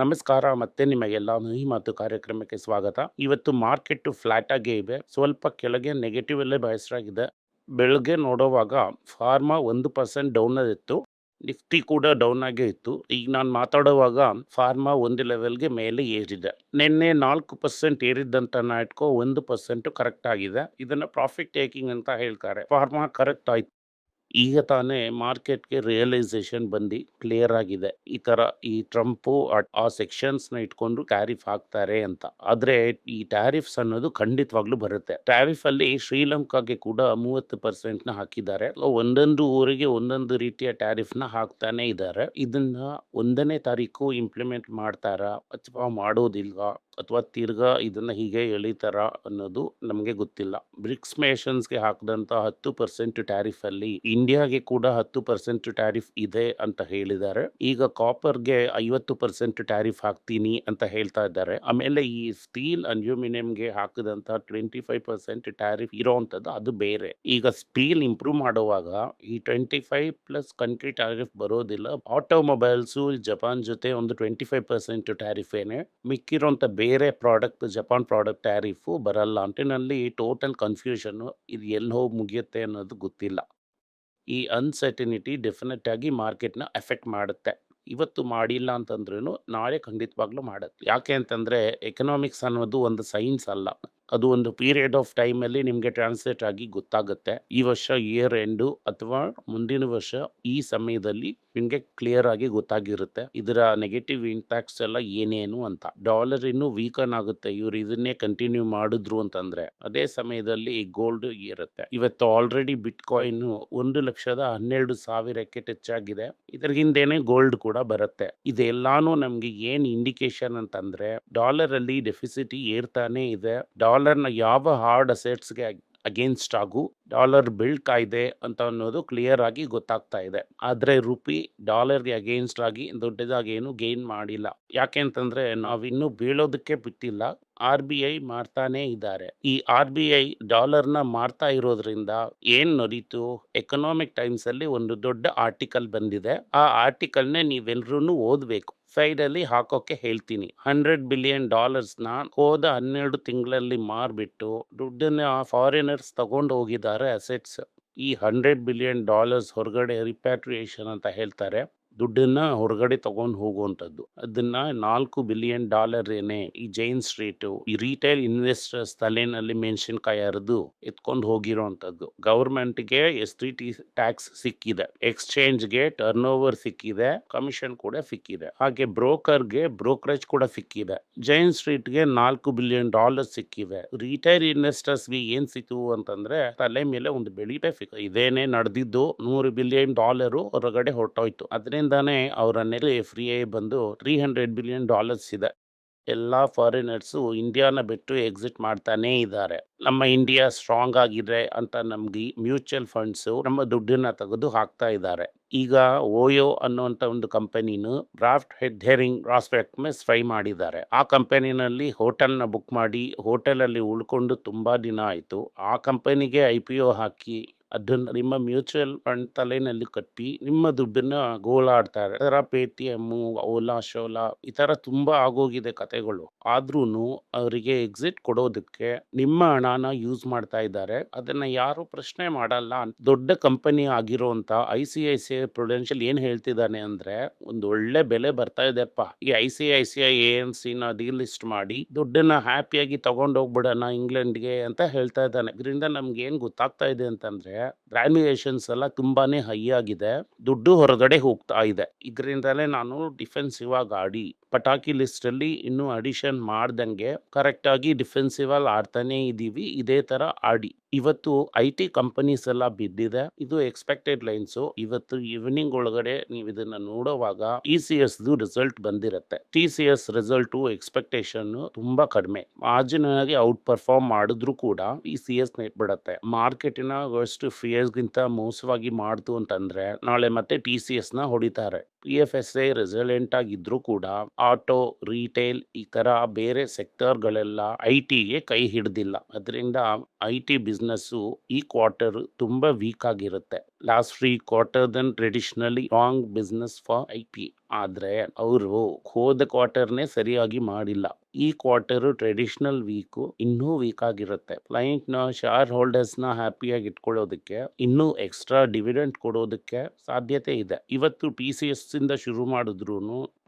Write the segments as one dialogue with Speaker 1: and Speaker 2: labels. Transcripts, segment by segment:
Speaker 1: ನಮಸ್ಕಾರ ಮತ್ತೆ ನಿಮಗೆಲ್ಲ ಈ ಮಾತು ಕಾರ್ಯಕ್ರಮಕ್ಕೆ ಸ್ವಾಗತ. ಇವತ್ತು ಮಾರ್ಕೆಟ್ ಫ್ಲಾಟ್ ಆಗೇ ಇದೆ. ಸ್ವಲ್ಪ ಕೆಳಗೆ ನೆಗೆಟಿವ್ ಅಲ್ಲೇ ಬಯಸರಾಗಿದೆ. ಬೆಳಗ್ಗೆ ನೋಡುವಾಗ ಫಾರ್ಮಾ ಒಂದು ಪರ್ಸೆಂಟ್ ಡೌನ್ ಆಗಿತ್ತು ನಿಫ್ಟಿ ಕೂಡ ಡೌನ್ ಆಗೇ ಇತ್ತು. ಈಗ ನಾನು ಮಾತಾಡುವಾಗ ಫಾರ್ಮಾ ಒಂದು ಲೆವೆಲ್ಗೆ ಮೇಲೆ ಏರಿದೆ. ನಿನ್ನೆ ನಾಲ್ಕು ಪರ್ಸೆಂಟ್ ಏರಿದ್ದಂತ ನಾಟ್ಕೋ ಒಂದು ಪರ್ಸೆಂಟ್ ಕರೆಕ್ಟ್ ಆಗಿದೆ. ಇದನ್ನ ಪ್ರಾಫಿಟ್ ಟೇಕಿಂಗ್ ಅಂತ ಹೇಳ್ತಾರೆ. ಫಾರ್ಮಾ ಕರೆಕ್ಟ್ ಆಯ್ತು. ಈಗ ತಾನೇ ಮಾರ್ಕೆಟ್ಗೆ ರಿಯಲೈಸೇಷನ್ ಬಂದು ಕ್ಲಿಯರ್ ಆಗಿದೆ. ಈ ಥರ ಈ ಟ್ರಂಪು ಆ- ಆ ಸೆಕ್ಷನ್ಸ್ನ ಇಟ್ಕೊಂಡು ಟ್ಯಾರಿಫ್ ಹಾಕ್ತಾರೆ ಅಂತ. ಆದ್ರೆ ಈ ಟ್ಯಾರಿಫ್ಸ್ ಅನ್ನೋದು ಖಂಡಿತವಾಗ್ಲೂ ಬರುತ್ತೆ. ಟ್ಯಾರಿಫ್ ಅಲ್ಲಿ ಶ್ರೀಲಂಕಾಗೆ ಕೂಡ ಮೂವತ್ತು ಪರ್ಸೆಂಟ್ನ ಹಾಕಿದ್ದಾರೆ. ಒಂದೊಂದು ಊರಿಗೆ ಒಂದೊಂದು ರೀತಿಯ ಟ್ಯಾರಿಫ್ನ ಹಾಕ್ತಾನೆ ಇದ್ದಾರೆ. ಇದನ್ನ ಒಂದನೇ ತಾರೀಕು ಇಂಪ್ಲಿಮೆಂಟ್ ಮಾಡ್ತಾರಾ ಅಥವಾ ಮಾಡೋದಿಲ್ವಾ? ಅಥವಾ ತಿರ್ಗಾ ಇದನ್ನ ಹೀಗೆ ಎಳಿತಾರ ಅನ್ನೋದು ನಮಗೆ ಗೊತ್ತಿಲ್ಲ. ಬ್ರಿಕ್ಸ್ಗೆ ಹಾಕಿದಂಥ ಹತ್ತು ಪರ್ಸೆಂಟ್ ಟ್ಯಾರಿಫ್ ಅಲ್ಲಿ ಇಂಡಿಯಾಗೆ ಕೂಡ ಹತ್ತು ಪರ್ಸೆಂಟ್ ಟ್ಯಾರಿಫ್ ಇದೆ ಅಂತ ಹೇಳಿದ್ದಾರೆ. ಈಗ ಕಾಪರ್ಗೆ ಐವತ್ತು ಪರ್ಸೆಂಟ್ ಟ್ಯಾರಿಫ್ ಹಾಕ್ತೀನಿ ಅಂತ ಹೇಳ್ತಾ ಇದ್ದಾರೆ. ಆಮೇಲೆ ಈ ಸ್ಟೀಲ್ಗೆ ಹಾಕಿದಂಥ ಟ್ವೆಂಟಿ ಫೈವ್ ಪರ್ಸೆಂಟ್ ಟ್ಯಾರಿಫ್ ಇರೋವಂಥದ್ದು ಅದು ಬೇರೆ. ಈಗ ಸ್ಟೀಲ್ ಇಂಪ್ರೂವ್ ಮಾಡುವಾಗ ಈ twenty five plus country tariff ಬರೋದಿಲ್ಲ. ಆಟೋಮೊಬೈಲ್ಸ್ ಜಪಾನ್ ಜೊತೆ ಒಂದು ಟ್ವೆಂಟಿ ಫೈವ್ ಪರ್ಸೆಂಟ್ ಟ್ಯಾರಿಫ್ ಏನೇ ಮಿಕ್ಕಿರೋಂಥ ಬೇರೆ ಪ್ರಾಡಕ್ಟ್, ಜಪಾನ್ ಪ್ರಾಡಕ್ಟ್ ಟ್ಯಾರಿಫು ಬರಲ್ಲ ಅಂಟಿನಲ್ಲಿ ಟೋಟಲ್ ಕನ್ಫ್ಯೂಷನ್ನು ಇದು ಎಲ್ಲಿ ಹೋಗಿ ಮುಗಿಯುತ್ತೆ ಅನ್ನೋದು ಗೊತ್ತಿಲ್ಲ. ಈ ಅನ್ಸರ್ಟಿನಿಟಿ ಡೆಫಿನೆಟ್ ಆಗಿ ಮಾರ್ಕೆಟ್ನ ಎಫೆಕ್ಟ್ ಮಾಡುತ್ತೆ. ಇವತ್ತು ಮಾಡಿಲ್ಲ ಅಂತಂದ್ರೂ ನಾಳೆ ಖಂಡಿತವಾಗ್ಲೂ ಮಾಡುತ್ತೆ. ಯಾಕೆ ಅಂತಂದರೆ ಎಕನಾಮಿಕ್ಸ್ ಅನ್ನೋದು ಒಂದು ಸೈನ್ಸ್ ಅಲ್ಲ. ಅದು ಒಂದು ಪೀರಿಯಡ್ ಆಫ್ ಟೈಮಲ್ಲಿ ನಿಮಗೆ ಟ್ರಾನ್ಸ್ಲೇಟ್ ಆಗಿ ಗೊತ್ತಾಗುತ್ತೆ. ಈ ವರ್ಷ ಇಯರ್ ಎಂಡು ಅಥವಾ ಮುಂದಿನ ವರ್ಷ ಈ ಸಮಯದಲ್ಲಿ ನಿಮಗೆ ಕ್ಲಿಯರ್ ಆಗಿ ಗೊತ್ತಾಗಿರುತ್ತೆ. ಇದರ ನೆಗೆಟಿವ್ ಇಂಪ್ಯಾಕ್ಟ್ಸ್ ಎಲ್ಲ ಏನೇನು ಅಂತ. ಡಾಲರ್ ಇನ್ನೂ ವೀಕನ್ ಆಗುತ್ತೆ. ಇವ್ರು ಇದನ್ನೇ ಕಂಟಿನ್ಯೂ ಮಾಡಿದ್ರು ಅಂತಂದ್ರೆ ಅದೇ ಸಮಯದಲ್ಲಿ ಗೋಲ್ಡ್ ಇರುತ್ತೆ ಇವತ್ತು ಆಲ್ರೆಡಿ ಬಿಟ್ ಕಾಯಿನ್ ಒಂದು ಲಕ್ಷದ ಹನ್ನೆರಡು ಸಾವಿರಕ್ಕೆ ಟಚ್ ಆಗಿದೆ. ಇದ್ರ ಹಿಂದೆನೆ ಗೋಲ್ಡ್ ಕೂಡ ಬರುತ್ತೆ. ಇದೆಲ್ಲಾನು ನಮ್ಗೆ ಏನ್ ಇಂಡಿಕೇಶನ್ ಅಂತಂದ್ರೆ ಡಾಲರ್ ಅಲ್ಲಿ ಡೆಫಿಸಿಟಿ ಏರ್ತಾನೆ ಇದೆ. ಡಾಲರ್ನ ಯಾವ ಹಾರ್ಡ್ ಅಸೆಟ್ಸ್ಗೆ ಅಗೇನ್ಸ್ಟ್ ಆಗು, ಡಾಲರ್ ಇದೆ ಅಂತ ಅನ್ನೋದು ಕ್ಲಿಯರ್ ಆಗಿ ಗೊತ್ತಾಗ್ತಾ ಇದೆ. ಆದರೆ ರುಪಿ ಡಾಲರ್ಗೆ ಅಗೇನ್ಸ್ಟ್ ಆಗಿ ದೊಡ್ಡದಾಗಿ ಏನು ಗೇನ್ ಮಾಡಿಲ್ಲ. ಯಾಕೆ ಅಂತಂದ್ರೆ ನಾವಿನ್ನೂ ಬೀಳೋದಕ್ಕೆ ಬಿಟ್ಟಿಲ್ಲ. ಆರ್ ಬಿ ಐ ಮಾಡ್ತಾನೇ ಇದ್ದಾರೆ. ಈ ಆರ್ ಬಿ ಐ ಡಾಲರ್ನ ಮಾರ್ತಾ ಇರೋದ್ರಿಂದ ಏನ್ ನಡೀತು? ಎಕನಾಮಿಕ್ ಟೈಮ್ಸ್ ಅಲ್ಲಿ ಒಂದು ದೊಡ್ಡ ಆರ್ಟಿಕಲ್ ಬಂದಿದೆ. ಆ ಆರ್ಟಿಕಲ್ನೇ ನೀವೆಲ್ಲರೂ ಓದ್ಬೇಕು. ಸೈಡ್ ಹಾಕೋಕ್ಕೆ ಹಾಕೋಕೆ ಹೇಳ್ತೀನಿ. ಹಂಡ್ರೆಡ್ ಬಿಲಿಯನ್ ಡಾಲರ್ಸ್ನ ಹೋದ ಹನ್ನೆರಡು ತಿಂಗಳಲ್ಲಿ ಮಾರ್ಬಿಟ್ಟು ದುಡ್ಡನ್ನ ಫಾರಿನರ್ಸ್ ತಗೊಂಡು ಹೋಗಿದ್ದಾರೆ ಅಸೆಟ್ಸ್ ಈ ಹಂಡ್ರೆಡ್ ಬಿಲಿಯನ್ ಡಾಲರ್ಸ್ ಹೊರಗಡೆ ರಿಪ್ಯಾಟ್ರಿಯೇಷನ್ ಅಂತ ಹೇಳ್ತಾರೆ. ದುಡ್ಡನ್ನ ಹೊರಗಡೆ ತಗೊಂಡು ಹೋಗುವಂಥದ್ದು. ಅದನ್ನ ನಾಲ್ಕು ಬಿಲಿಯನ್ ಡಾಲರ್ ಏನೇ ಈ ಜೈನ್ ಸ್ಟ್ರೀಟ್, ಈ ರಿಟೇಲ್ ಇನ್ವೆಸ್ಟರ್ಸ್ ತಲೆನಲ್ಲಿ ಮೆನ್ಷನ್ ಹರಿದು ಎತ್ಕೊಂಡು ಹೋಗಿರೋವಂಥದ್ದು ಗೌರ್ಮೆಂಟ್ಗೆ ಎಸ್ ಟಿ ಟಿ ಟ್ಯಾಕ್ಸ್ ಸಿಕ್ಕಿದೆ. ಎಕ್ಸ್ಚೇಂಜ್ಗೆ ಟರ್ನ್ ಓವರ್ ಸಿಕ್ಕಿದೆ, ಕಮಿಷನ್ ಕೂಡ ಸಿಕ್ಕಿದೆ. ಹಾಗೆ ಬ್ರೋಕರ್ಗೆ ಬ್ರೋಕರೇಜ್ ಕೂಡ ಸಿಕ್ಕಿದೆ. ಜೈನ್ ಸ್ಟ್ರೀಟ್ಗೆ ನಾಲ್ಕು ಬಿಲಿಯನ್ ಡಾಲರ್ ಸಿಕ್ಕಿವೆ. ರಿಟೈಲ್ ಇನ್ವೆಸ್ಟರ್ಸ್ಗೆ ಏನ್ ಸಿಕ್ತು ಅಂತಂದ್ರೆ, ತಲೆ ಮೇಲೆ ಒಂದು ಬೆಳಿಟೆ ಸಿಕ್ಕ ಇದೇನೆ ನಡೆದಿದ್ದು, ನೂರು ಬಿಲಿಯನ್ ಡಾಲರ್ ಹೊರಗಡೆ ಹೊರಟೋಯ್ತು. ಅದರಿಂದಾನೇ ಅವರ ನೆಲೆ ಫ್ರೀಯಾಗಿ ಬಂದು ತ್ರೀ ಹಂಡ್ರೆಡ್ ಬಿಲಿಯನ್ ಡಾಲರ್ಸ್ ಇದೆ. ಎಲ್ಲ ಫಾರಿನರ್ಸು ಇಂಡಿಯಾನ ಬಿಟ್ಟು ಎಕ್ಸಿಟ್ ಮಾಡ್ತಾನೇ ಇದ್ದಾರೆ. ನಮ್ಮ ಇಂಡಿಯಾ ಸ್ಟ್ರಾಂಗ್ ಆಗಿದೆ ಅಂತ ನಮ್ಗೆ ಮ್ಯೂಚುವಲ್ ಫಂಡ್ಸು ನಮ್ಮ ದುಡ್ಡನ್ನ ತೆಗೆದು ಹಾಕ್ತಾ ಇದ್ದಾರೆ. ಈಗ ಓಯೋ ಅನ್ನುವಂಥ ಒಂದು ಕಂಪನಿನು ಡ್ರಾಫ್ಟ್ ಹೆಡ್ ಹೇರಿಂಗ್ ಪ್ರಾಸ್ಪೆಕ್ಟ್ಮೆಸ್ ಫ್ರೈ ಮಾಡಿದ್ದಾರೆ. ಆ ಕಂಪನಿನಲ್ಲಿ ಹೋಟೆಲ್ನ ಬುಕ್ ಮಾಡಿ ಹೋಟೆಲಲ್ಲಿ ಉಳ್ಕೊಂಡು ತುಂಬಾ ದಿನ ಆಯಿತು. ಆ ಕಂಪನಿಗೆ ಐ ಪಿ ಒ ಹಾಕಿ ಅದನ್ನ ನಿಮ್ಮ ಮ್ಯೂಚುವಲ್ ಫಂಡ್ ತಲೆನಲ್ಲಿ ಕಟ್ಟಿ ನಿಮ್ಮ ದುಡ್ಡನ್ನ ಗೋಳಾಡ್ತಾರೆ. ಅದರ ಪೇಟಿಎಮ್ಮು ಓಲಾ, ಶೋಲಾ ಈ ಥರ ತುಂಬಾ ಆಗೋಗಿದೆ ಕತೆಗಳು. ಆದ್ರೂ ಅವರಿಗೆ ಎಕ್ಸಿಟ್ ಕೊಡೋದಕ್ಕೆ ನಿಮ್ಮ ಹಣನ ಯೂಸ್ ಮಾಡ್ತಾ ಇದ್ದಾರೆ. ಅದನ್ನ ಯಾರು ಪ್ರಶ್ನೆ ಮಾಡಲ್ಲ. ದೊಡ್ಡ company ಆಗಿರೋಂತ I C I C I Prudential ಏನು ಹೇಳ್ತಿದ್ದಾನೆ ಅಂದ್ರೆ, ಒಂದು ಒಳ್ಳೆ ಬೆಲೆ ಬರ್ತಾ ಇದೆಪ್ಪ ಈ I C I C I N ಸಿನ ನ ಲಿಸ್ಟ್ ಮಾಡಿ ದುಡ್ಡನ್ನ ಹ್ಯಾಪಿಯಾಗಿ ತಗೊಂಡು ಹೋಗ್ಬಿಡೋಣ ಇಂಗ್ಲೆಂಡ್ಗೆ ಅಂತ ಹೇಳ್ತಾ ಇದ್ದಾನೆ. ಇದರಿಂದ ನಮ್ಗೆ ಏನ್ ಗೊತ್ತಾಗ್ತಾ ಇದೆ ಅಂತಂದ್ರೆ ವ್ಯಾಲ್ಯೂಯೇಷನ್ಸ್ ಎಲ್ಲ ತುಂಬಾನೇ ಹೈ ಆಗಿದೆ. ದುಡ್ಡು ಹೊರಗಡೆ ಹೋಗ್ತಾ ಇದೆ. ಇದರಿಂದಲೇ ನಾನು ಡಿಫೆನ್ಸಿವ್ ಆಗಿ ಆಡಿ, ಪಟಾಕಿ ಲಿಸ್ಟ್ ಅಲ್ಲಿ ಇನ್ನೂ ಅಡಿಷನ್ ಮಾಡ್ದಂಗೆ ಕರೆಕ್ಟ್ ಆಗಿ ಡಿಫೆನ್ಸಿವ್ ಅಲ್ಲಿ ಆಡ್ತಾನೆ ಇದೀವಿ. ಇದೇ ತರ ಆಡಿ. ಇವತ್ತು ಐ ಟಿ ಕಂಪನೀಸ್ ಎಲ್ಲ ಬಿದ್ದಿದೆ. ಇದು ಎಕ್ಸ್ಪೆಕ್ಟೆಡ್ ಲೈನ್ಸ್ ಇವತ್ತು ಈವ್ನಿಂಗ್ ಒಳಗಡೆ ನೀವು ಇದನ್ನ ನೋಡುವಾಗ ಇ ಸಿ ಎಸ್ ರಿಸಲ್ಟ್ ಬಂದಿರುತ್ತೆ. T C S result expectation ತುಂಬಾ ಕಡಿಮೆ. ಮಾರ್ಜಿನಾಗಿ ಔಟ್ ಪರ್ಫಾರ್ಮ್ ಮಾಡಿದ್ರು ಕೂಡ ಇ ಸಿ ಎಸ್ ನೆಟ್ ಬಿಡುತ್ತೆ ಮಾರ್ಕೆಟಿನ ವರ್ಸ್ಟ್ ಫಿಯರ್ಸ್ ಗಿಂತ ಮೋಸವಾಗಿ ಮಾಡ್ತು ಅಂತಂದ್ರೆ ನಾಳೆ ಮತ್ತೆ ಟಿ ಸಿ ಎಸ್ನ ಹೊಡಿತಾರೆ. P F S A resilient ಆಗಿದ್ದರೂ ಕೂಡ ಆಟೋ ರೀಟೇಲ್ ಈ ಥರ ಬೇರೆ ಸೆಕ್ಟರ್ಗಳೆಲ್ಲ ಐ ಟಿಗೆ ಕೈ ಹಿಡ್ದಿಲ್ಲ. ಅದರಿಂದ ಐ ಟಿ ಬಿಸ್ನೆಸ್ಸು ಈ ಕ್ವಾರ್ಟರ್ ತುಂಬ ವೀಕ್ ಆಗಿರುತ್ತೆ. Last three quarter than traditionally wrong business for I P ಆದ್ರೆ ಅವರು ಹೋದ ಕ್ವಾರ್ಟರ್ನೇ ಸರಿಯಾಗಿ ಮಾಡಿಲ್ಲ. ಈ ಕ್ವಾರ್ಟರ್ ಟ್ರೆಡಿಷನಲ್ ವೀಕ್ ಇನ್ನೂ ವೀಕ್ ಆಗಿರುತ್ತೆ. ಕ್ಲೈಂಟ್ನ ಶೇರ್ ಹೋಲ್ಡರ್ಸ್ನ ಹ್ಯಾಪಿಯಾಗಿ ಇಟ್ಕೊಳ್ಳೋದಕ್ಕೆ ಇನ್ನೂ ಎಕ್ಸ್ಟ್ರಾ ಡಿವಿಡೆಂಟ್ ಕೊಡೋದಕ್ಕೆ ಸಾಧ್ಯತೆ ಇದೆ. ಇವತ್ತು ಪಿ ಸಿ ಎಸ್ ಇಂದ ಶುರು ಮಾಡಿದ್ರು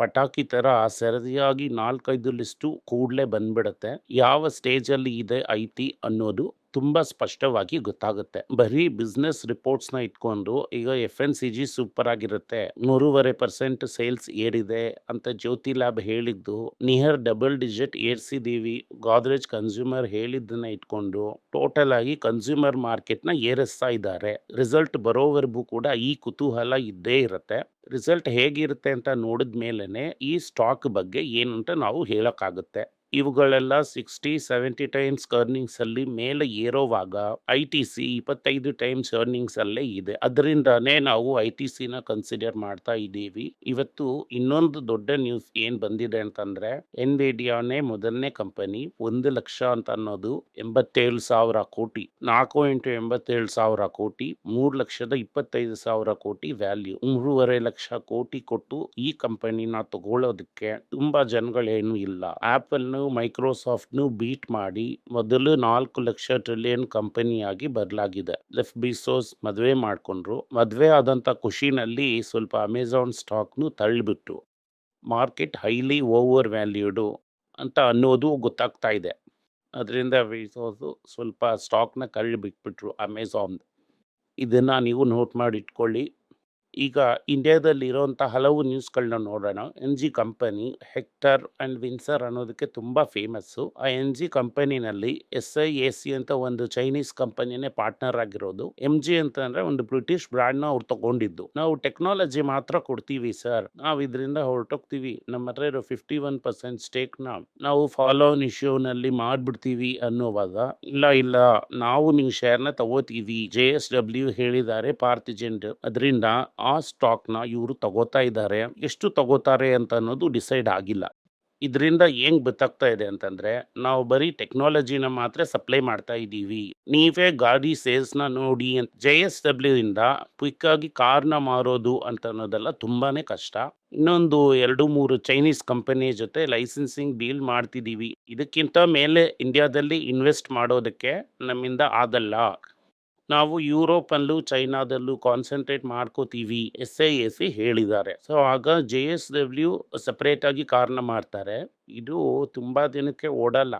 Speaker 1: ಪಟಾಕಿ ತರ ಸರಿಯಾಗಿ ನಾಲ್ಕೈದು ಲಿಸ್ಟು ಕೂಡಲೇ ಬಂದ್ಬಿಡುತ್ತೆ. ಯಾವ ಸ್ಟೇಜ್ ಅಲ್ಲಿ ಇದೆ ಐತಿ ಅನ್ನೋದು ತುಂಬಾ ಸ್ಪಷ್ಟವಾಗಿ ಗೊತ್ತಾಗುತ್ತೆ. ಬರೀ ಬಿಸ್ನೆಸ್ ರಿಪೋರ್ಟ್ಸ್ನ ಇಟ್ಕೊಂಡು ಈಗ F N C G super ಆಗಿರುತ್ತೆ. ಮೂರುವರೆ ಪರ್ಸೆಂಟ್ ಸೇಲ್ಸ್ ಏರಿದೆ ಅಂತ ಜ್ಯೋತಿ ಲ್ಯಾಬ್ ಹೇಳಿದ್ದು ನಿಯರ್ ಡಬಲ್ ಡಿಜಿಟ್ ಏರ್ಸಿದೀವಿ ಗಾದ್ರೇಜ್ ಕನ್ಸ್ಯೂಮರ್ ಹೇಳಿದ್ದನ್ನ ಇಟ್ಕೊಂಡು ಟೋಟಲ್ ಆಗಿ ಕನ್ಸ್ಯೂಮರ್ ಮಾರ್ಕೆಟ್ನ ಏರಿಸ್ತಾ ಇದ್ದಾರೆ. ರಿಸಲ್ಟ್ ಬರೋವರೆಗೂ ಕೂಡ ಈ ಕುತೂಹಲ ಇದ್ದೇ ಇರುತ್ತೆ. ರಿಸಲ್ಟ್ ಹೇಗಿರುತ್ತೆ ಅಂತ ನೋಡಿದ ಮೇಲೇ ಈ ಸ್ಟಾಕ್ ಬಗ್ಗೆ ಏನು ಅಂತ ನಾವು ಹೇಳಕ್ಕಾಗುತ್ತೆ. ಇವುಗಳೆಲ್ಲ ಸಿಕ್ಸ್ಟಿ ಸೆವೆಂಟಿ ಟೈಮ್ಸ್ ಅರ್ನಿಂಗ್ಸ್ ಅಲ್ಲಿ ಮೇಲೆ ಏರೋವಾಗ ಐ ಟಿ ಸಿ ಇಪ್ಪತ್ತೈದು ಟೈಮ್ಸ್ ಅರ್ನಿಂಗ್ಸ್ ಅಲ್ಲೇ ಇದೆ. ಅದರಿಂದನೇ ನಾವು ಐ ಟಿ ಸಿನ ಕನ್ಸಿಡರ್ ಮಾಡ್ತಾ ಇದ್ದೀವಿ. ಇವತ್ತು ಇನ್ನೊಂದು ದೊಡ್ಡ ನ್ಯೂಸ್ ಏನ್ ಬಂದಿದೆ ಅಂತಂದ್ರೆ ಎನ್ವಿಡಿಯಾನೇ ಮೊದಲನೇ ಕಂಪನಿ ಒಂದು ಲಕ್ಷ ಅಂತ ಅನ್ನೋದು ಎಂಬತ್ತೇಳು ಸಾವಿರ ಕೋಟಿ, ನಾಲ್ಕು ಇಂಟು ಎಂಬತ್ತೇಳು ಸಾವಿರ ಕೋಟಿ, ಮೂರು ಲಕ್ಷದ ಇಪ್ಪತ್ತೈದು ಸಾವಿರ ಕೋಟಿ ವ್ಯಾಲ್ಯೂ ಮೂರುವರೆ ಲಕ್ಷ ಕೋಟಿ ಕೊಟ್ಟು ಈ ಕಂಪನಿನ ತಗೊಳ್ಳೋದಕ್ಕೆ ತುಂಬಾ ಜನಗಳೇನು ಇಲ್ಲ. ಆಪಲ್ ಮೈಕ್ರೋಸಾಫ್ಟ್ ನು ಬೀಟ್ ಮಾಡಿ ಮೊದಲು ನಾಲ್ಕು ಲಕ್ಷ ಟ್ರಿಲಿಯನ್ ಕಂಪನಿಯಾಗಿ ಬದಲಾಗಿದೆ. ಲೆಫ್ ಬಿಸೋಸ್ ಮದುವೆ ಮಾಡಿಕೊಂಡ್ರು. ಮದುವೆ ಆದಂಥ ಖುಷಿನಲ್ಲಿ ಸ್ವಲ್ಪ ಅಮೆಝಾನ್ ಸ್ಟಾಕ್ನು ತಳ್ಳಿಬಿಟ್ಟು ಮಾರ್ಕೆಟ್ ಹೈಲಿ ಓವರ್ ವ್ಯಾಲ್ಯೂಡು ಅಂತ ಅನ್ನೋದು ಗೊತ್ತಾಗ್ತಾ ಇದೆ. ಅದರಿಂದ ಬಿಸೋಸು ಸ್ವಲ್ಪ ಸ್ಟಾಕ್ನ ಕಳ್ಳಿ ಬಿಟ್ಬಿಟ್ರು ಅಮೆಝಾನ್ ಇದನ್ನು ನೀವು ನೋಟ್ ಮಾಡಿ ಇಟ್ಕೊಳ್ಳಿ. ಈಗ ಇಂಡಿಯಾದಲ್ಲಿ ಇರೋವಂಥ ಹಲವು ನ್ಯೂಸ್ಗಳನ್ನ ನೋಡೋಣ. N G company, Hector and Windsor ಅನ್ನೋದಕ್ಕೆ ತುಂಬ ಫೇಮಸ್ಸು. ಆ ಎನ್ ಜಿ ಕಂಪನಿನಲ್ಲಿ ಎಸ್ ಐ ಎ ಸಿ ಅಂತ ಒಂದು ಚೈನೀಸ್ ಕಂಪನಿನೇ ಪಾರ್ಟ್ನರ್ ಆಗಿರೋದು. ಎಂ ಜಿ ಅಂತ ಅಂದ್ರೆ ಒಂದು ಬ್ರಿಟಿಷ್ ಬ್ರ್ಯಾಂಡ್ನ ಅವ್ರು ತಗೊಂಡಿದ್ದು. ನಾವು ಟೆಕ್ನಾಲಜಿ ಮಾತ್ರ ಕೊಡ್ತೀವಿ ಸರ್. ನಾವು ಇದರಿಂದ ಹೊರಟೋಗ್ತೀವಿ. ನಮ್ಮ ಹತ್ರ ಇರೋ ಫಿಫ್ಟಿ ಒನ್ ಪರ್ಸೆಂಟ್ ಸ್ಟೇಕ್ನ ನಾವು ಫಾಲೋ ಆನ್ ಇಶ್ಯೂನಲ್ಲಿ ಮಾಡಿಬಿಡ್ತೀವಿ ಅನ್ನೋವಾಗ, ಇಲ್ಲ ಇಲ್ಲ, ನಾವು ನಿಮ್ಮ ಶೇರ್ನ ತಗೋತೀವಿ. ಜೆ ಎಸ್ ಡಬ್ಲ್ಯೂ ಹೇಳಿದ್ದಾರೆ ಪಾರ್ಥಿಜೆಂಟ್ ಅದರಿಂದ ಆ ಸ್ಟಾಕ್ನ ಇವರು ತಗೋತಾ ಇದ್ದಾರೆ, ಎಷ್ಟು ತಗೋತಾರೆ ಅಂತ ಅನ್ನೋದು ಡಿಸೈಡ್ ಆಗಿಲ್ಲ. ಇದರಿಂದ ಹೆಂಗೆ ಗೊತ್ತಾಗ್ತಾ ಇದೆ ಅಂತಂದರೆ, ನಾವು ಬರೀ ಟೆಕ್ನಾಲಜಿನ ಮಾತ್ರ ಸಪ್ಲೈ ಮಾಡ್ತಾ ಇದ್ದೀವಿ. ನೀವೇ ಗಾಡಿ ಸೇಲ್ಸ್ನ ನೋಡಿ ಅಂತ ಜೆ ಎಸ್ ಡಬ್ಲ್ಯೂ ಇಂದ ಕ್ವಿಕ್ ಆಗಿ ಕಾರ್ನ ಮಾರೋದು ಅಂತ ಅನ್ನೋದೆಲ್ಲ ತುಂಬಾ ಕಷ್ಟ. ಇನ್ನೊಂದು ಎರಡು ಮೂರು ಚೈನೀಸ್ ಕಂಪನಿ ಜೊತೆ ಲೈಸೆನ್ಸಿಂಗ್ ಡೀಲ್ ಮಾಡ್ತಿದ್ದೀವಿ. ಇದಕ್ಕಿಂತ ಮೇಲೆ ಇಂಡಿಯಾದಲ್ಲಿ ಇನ್ವೆಸ್ಟ್ ಮಾಡೋದಕ್ಕೆ ನಮ್ಮಿಂದ ಆಗಲ್ಲ. ನಾವು ಯುರೋಪ್ ಅಲ್ಲೂ ಚೈನಾದಲ್ಲೂ ಕಾನ್ಸಂಟ್ರೇಟ್ ಮಾಡ್ಕೋತೀವಿ ಎಸ್ ಐ ಎಸ್ ಸಿ ಹೇಳಿದ್ದಾರೆ. ಸೊ ಆಗ ಜೆ ಎಸ್ ಡಬ್ಲ್ಯೂ ಸಪ್ರೇಟ್ ಆಗಿ ಕಾರಣ ಮಾಡ್ತಾರೆ. ಇದು ತುಂಬಾ ದಿನಕ್ಕೆ ಓಡಲ್ಲ.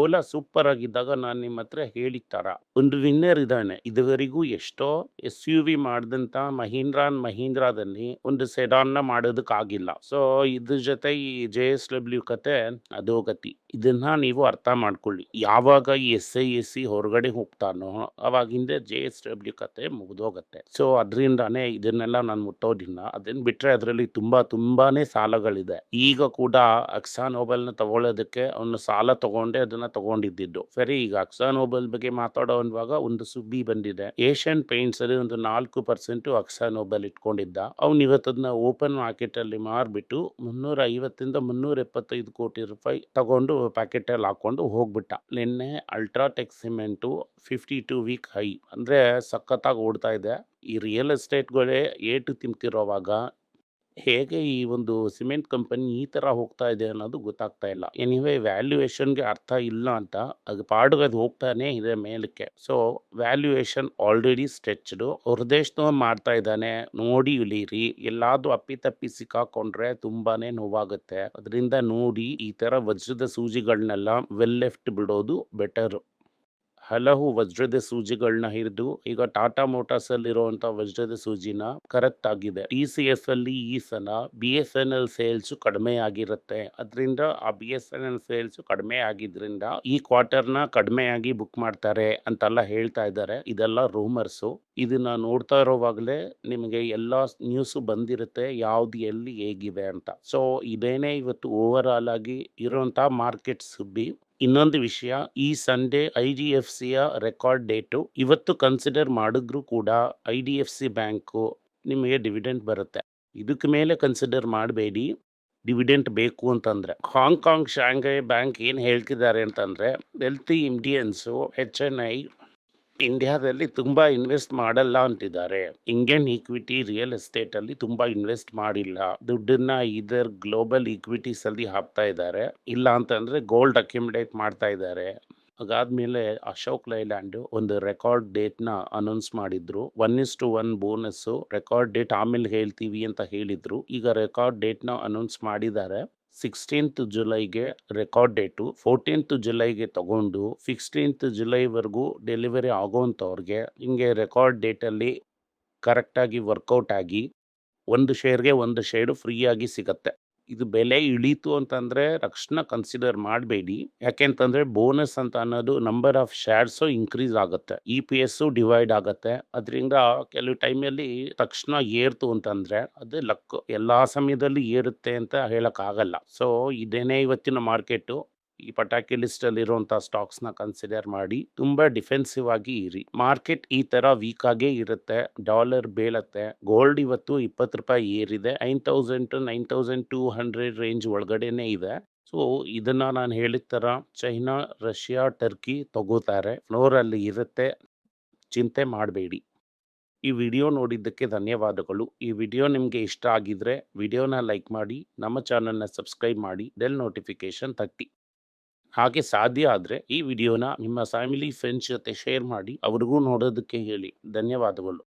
Speaker 1: ಓಲಾ ಸೂಪರ್ ಆಗಿದ್ದಾಗ ನಾನು ನಿಮ್ಮ ಹತ್ರ ಹೇಳಿತ್ತಾರ ತರ. ಒಂದು ವಿನ್ನರ್ ಇದ್ದಾನೆ. ಇದುವರೆಗೂ ಎಷ್ಟೋ ಎಸ್ ಯು ವಿ ಮಾಡಿದಂತ ಮಹೀಂದ್ರ ಮಹೀಂದ್ರಾದಲ್ಲಿ ಒಂದು ಸೆಡಾನ್ನ ಮಾಡೋದಕ್ಕಾಗಿಲ್ಲ. ಸೊ ಇದ್ರ ಜೊತೆ ಈ ಜೆ ಎಸ್ ಡಬ್ಲ್ಯೂ ಕತೆ ಅಧೋಗತಿ. ಇದನ್ನ ನೀವು ಅರ್ಥ ಮಾಡ್ಕೊಳ್ಳಿ. ಯಾವಾಗ ಎಸ್ ಐ ಎಸ್ ಸಿ ಹೊರಗಡೆ ಹೋಗ್ತಾನೋ ಅವಾಗಿಂದ ಜೆ ಎಸ್ ಡಬ್ಲ್ಯೂ ಕತೆ ಮುಗಿದೋಗುತ್ತೆ. ಸೊ ಅದರಿಂದಾನೇ ಇದನ್ನೆಲ್ಲ ನಾನು ಮುಟ್ಟೋದಿಲ್ಲ. ಅದನ್ನು ಬಿಟ್ರೆ ಅದರಲ್ಲಿ ತುಂಬಾ, ತುಂಬಾನೇ ಸಾಲಗಳಿದೆ. ಈಗ ಕೂಡ ಅಕ್ಸಾ ನೋಬೆಲ್ನ ತಗೊಳ್ಳೋದಕ್ಕೆ ಅವನು ಸಾಲ ತಗೊಂಡೆ ಅದನ್ನ ತಗೊಂಡಿದ್ದು ಸರಿ, ಈಗ ಅಕ್ಸಾ ನೋಬೆಲ್ ಬಗ್ಗೆ ಮಾತಾಡೋವಾಗ ಒಂದು ಸುದ್ದಿ ಬಂದಿದೆ. ಏಷ್ಯನ್ ಪೇಂಟ್ಸ್ ಅಲ್ಲಿ ಒಂದು ನಾಲ್ಕು ಪರ್ಸೆಂಟ್ ಅಕ್ಸಾ ನೋಬೆಲ್ ಇಟ್ಕೊಂಡಿದ್ದ. ಅವ್ನು ಇವತ್ತದನ್ನ ಓಪನ್ ಮಾರ್ಕೆಟ್ ಅಲ್ಲಿ ಮಾರ್ಬಿಟ್ಟು ಮುನ್ನೂರ ಐವತ್ತಿಂದ ಮುನ್ನೂರ ಎಪ್ಪತ್ತೈದು ಕೋಟಿ ರೂಪಾಯಿ ತಗೊಂಡು ಪ್ಯಾಕೆಟ್ ಹಾಕ್ಕೊಂಡು ಹೋಗ್ಬಿಟ್ಟ. ನಿನ್ನೆ UltraTech cement fifty two week high ಅಂದರೆ ಸಖತ್ತಾಗಿ ಓಡ್ತಾ ಇದೆ. ಈ ರಿಯಲ್ ಎಸ್ಟೇಟ್ಗಳೇ ಏಟು ತಿಂತಿರೋವಾಗ ಹೇಗೆ ಈ ಒಂದು ಸಿಮೆಂಟ್ ಕಂಪನಿ ಈ ಥರ ಹೋಗ್ತಾ ಇದೆ ಅನ್ನೋದು ಗೊತ್ತಾಗ್ತಾ ಇಲ್ಲ. ಎನಿವೇ ವ್ಯಾಲ್ಯೂಯೇಷನ್ಗೆ ಅರ್ಥ ಇಲ್ಲ ಅಂತ ಅದು ಪಾಡಿಗೆ ಅದು ಹೋಗ್ತಾನೆ ಇದೆ ಮೇಲಕ್ಕೆ. ಸೊ ವ್ಯಾಲ್ಯೂಯೇಷನ್ ಆಲ್ರೆಡಿ ಸ್ಟ್ರೆಚ್ಡು ಹೊರದೇಶದವ ಮಾಡ್ತಾ ಇದ್ದಾನೆ. ನೋಡಿ ಇಳಿರಿ. ಎಲ್ಲಾದ್ರೂ ಅಪ್ಪಿತಪ್ಪಿ ಸಿಕ್ಕಾಕೊಂಡ್ರೆ ತುಂಬಾನೇ ನೋವಾಗುತ್ತೆ. ಅದರಿಂದ ನೋಡಿ ಈ ಥರ ವಜ್ರದ ಸೂಜಿಗಳನ್ನೆಲ್ಲ ವೆಲ್ ಲೆಫ್ಟ್ ಬಿಡೋದು ಬೆಟರ್ ಹಲವು ವಜ್ರದ ಸೂಜಿಗಳನ್ನ ಹಿಡಿದು, ಈಗ ಟಾಟಾ ಮೋಟಾರ್ಸ್ ಅಲ್ಲಿ ಇರುವಂತಹ ವಜ್ರದ ಸೂಜಿನ ಕರೆಕ್ಟ್ ಆಗಿದೆ. ಟಿ ಸಿ ಎಸ್ ಅಲ್ಲಿ ಈ ಸಲ B S N L sales ಕಡಿಮೆ ಆಗಿರುತ್ತೆ. ಅದರಿಂದ ಆ B S N L sales ಕಡಿಮೆ ಆಗಿದ್ರಿಂದ ಈ ಕ್ವಾರ್ಟರ್ನ ಕಡಿಮೆ ಆಗಿ ಬುಕ್ ಮಾಡ್ತಾರೆ ಅಂತೆಲ್ಲ ಹೇಳ್ತಾ ಇದ್ದಾರೆ. ಇದೆಲ್ಲ ರೂಮರ್ಸ್. ಇದನ್ನ ನೋಡ್ತಾ ಇರೋವಾಗಲೇ ನಿಮಗೆ ಎಲ್ಲ ನ್ಯೂಸ್ ಬಂದಿರುತ್ತೆ, ಯಾವ್ದು ಎಲ್ಲಿ ಹೇಗಿದೆ ಅಂತ. ಸೊ, ಇದೇನೇ ಇವತ್ತು ಓವರ್ ಆಲ್ ಆಗಿ ಇರುವಂತಹ ಮಾರ್ಕೆಟ್ ಸುದ್ದಿ. ಇನ್ನೊಂದು ವಿಷಯ, ಈ ಸಂಡೇ ಐ ಡಿ ಎಫ್ ಸಿಯ ರೆಕಾರ್ಡ್ ಡೇಟು ಇವತ್ತು ಕನ್ಸಿಡರ್ ಮಾಡಿದ್ರು ಕೂಡ I D F C bank ನಿಮಗೆ ಡಿವಿಡೆಂಟ್ ಬರುತ್ತೆ. ಇದಕ್ಕೆ ಮೇಲೆ ಕನ್ಸಿಡರ್ ಮಾಡಬೇಡಿ. ಡಿವಿಡೆಂಟ್ ಬೇಕು ಅಂತಂದರೆ. ಹಾಂಗ್ಕಾಂಗ್ ಶಾಂಘೈ ಬ್ಯಾಂಕ್ ಏನು ಹೇಳ್ತಿದ್ದಾರೆ ಅಂತಂದರೆ wealthy Indians H N I ಇಂಡಿಯಾದಲ್ಲಿ ತುಂಬಾ ಇನ್ವೆಸ್ಟ್ ಮಾಡಲ್ಲ ಅಂತಿದ್ದಾರೆ. ಇಂಡಿಯನ್ ಈಕ್ವಿಟಿ ರಿಯಲ್ ಎಸ್ಟೇಟ್ ಅಲ್ಲಿ ತುಂಬಾ ಇನ್ವೆಸ್ಟ್ ಮಾಡಿಲ್ಲ. ದುಡ್ಡನ್ನ ಇದರ್ ಗ್ಲೋಬಲ್ ಈಕ್ವಿಟೀಸ್ ಅಲ್ಲಿ ಹಾಕ್ತಾ ಇದ್ದಾರೆ. ಇಲ್ಲ ಅಂತಂದ್ರೆ ಗೋಲ್ಡ್ ಅಕ್ಯುಮಿಡೇಟ್ ಮಾಡ್ತಾ ಇದ್ದಾರೆ. ಅದಾದ್ಮೇಲೆ ಅಶೋಕ್ ಲೈಲ್ಯಾಂಡ್ ಒಂದು ರೆಕಾರ್ಡ್ ಡೇಟ್ನ ಅನೌನ್ಸ್ ಮಾಡಿದ್ರು. One is to one bonus record date ಆಮೇಲೆ ಹೇಳ್ತೀವಿ ಅಂತ ಹೇಳಿದ್ರು. ಈಗ ರೆಕಾರ್ಡ್ ಡೇಟ್ನ ಅನೌನ್ಸ್ ಮಾಡಿದ್ದಾರೆ. ಸಿಕ್ಸ್ಟೀನ್ತ್ ಜುಲೈಗೆ ರೆಕಾರ್ಡ್ ಡೇಟು ಫೋರ್ಟೀನ್ತ್ ಜುಲೈಗೆ ತಗೊಂಡು ಸಿಕ್ಸ್ಟೀನ್ತ್ ಜುಲೈವರೆಗೂ ಡೆಲಿವರಿ ಆಗೋವಂಥವ್ರಿಗೆ ಹಿಂಗೆ ರೆಕಾರ್ಡ್ ಡೇಟಲ್ಲಿ ಕರೆಕ್ಟಾಗಿ ವರ್ಕೌಟ್ ಆಗಿ ಒಂದು ಶೇರ್ಗೆ ಒಂದು ಶೇರು ಫ್ರೀಯಾಗಿ ಸಿಗತ್ತೆ. ಇದು ಬೆಲೆ ಇಳೀತು ಅಂತಂದ್ರೆ ತಕ್ಷಣ ಕನ್ಸಿಡರ್ ಮಾಡಬೇಡಿ. ಯಾಕೆಂತಂದ್ರೆ ಬೋನಸ್ ಅಂತ ಅನ್ನೋದು ನಂಬರ್ ಆಫ್ ಶೇರ್ಸು ಇನ್ಕ್ರೀಸ್ ಆಗುತ್ತೆ. ಇ ಪಿ ಎಸ್ಸು ಡಿವೈಡ್ ಆಗುತ್ತೆ. ಅದರಿಂದ ಕೆಲವು ಟೈಮಲ್ಲಿ ತಕ್ಷಣ ಏರ್ತು ಅಂತಂದ್ರೆ ಅದು ಲಕ್ ಎಲ್ಲಾ ಸಮಯದಲ್ಲಿ ಏರುತ್ತೆ ಅಂತ ಹೇಳೋಕ್ಕಾಗಲ್ಲ. ಸೊ ಇದೇನೇ ಇವತ್ತಿನ ಮಾರ್ಕೆಟು ಈ ಪಟಾಕಿ ಲಿಸ್ಟ್ ಅಲ್ಲಿ ಇರುವಂತಹ ಸ್ಟಾಕ್ಸ್ನ ಕನ್ಸಿಡರ್ ಮಾಡಿ, ತುಂಬಾ ಡಿಫೆನ್ಸಿವ್ ಆಗಿ ಇರಿ. ಮಾರ್ಕೆಟ್ ಈ ತರ ವೀಕ್ ಆಗೇ ಇರುತ್ತೆ. ಡಾಲರ್ ಬೀಳತ್ತೆ. ಗೋಲ್ಡ್ ಇವತ್ತು ಇಪ್ಪತ್ತು ರೂಪಾಯಿ ಏರಿದೆ. Nine thousand to nine thousand two hundred range ಒಳಗಡೆನೆ ಇದೆ. ಸೊ ಇದನ್ನ ನಾನು ಹೇಳಿದ ತರ ಚೈನಾ ರಷ್ಯಾ ಟರ್ಕಿ ತಗೋತಾರೆ. ಫ್ಲೋರ್ ಅಲ್ಲಿ ಇರುತ್ತೆ. ಚಿಂತೆ ಮಾಡಬೇಡಿ. ಈ ವಿಡಿಯೋ ನೋಡಿದ್ದಕ್ಕೆ ಧನ್ಯವಾದಗಳು. ಈ ವಿಡಿಯೋ ನಿಮಗೆ ಇಷ್ಟ ಆಗಿದ್ರೆ ವಿಡಿಯೋನ ಲೈಕ್ ಮಾಡಿ, ನಮ್ಮ ಚಾನಲ್ನ ಸಬ್ಸ್ಕ್ರೈಬ್ ಮಾಡಿ ಡೆಲ್ ನೋಟಿಫಿಕೇಶನ್ ತಟ್ಟಿ. ಹಾಗೆ ಸಾಧ್ಯ ಆದರೆ ಈ ವಿಡಿಯೋನ ನಿಮ್ಮ ಫ್ಯಾಮಿಲಿ, ಫ್ರೆಂಡ್ಸ್ ಜೊತೆ ಶೇರ್ ಮಾಡಿ, ಅವ್ರಿಗೂ ನೋಡೋದಕ್ಕೆ ಹೇಳಿ. ಧನ್ಯವಾದಗಳು.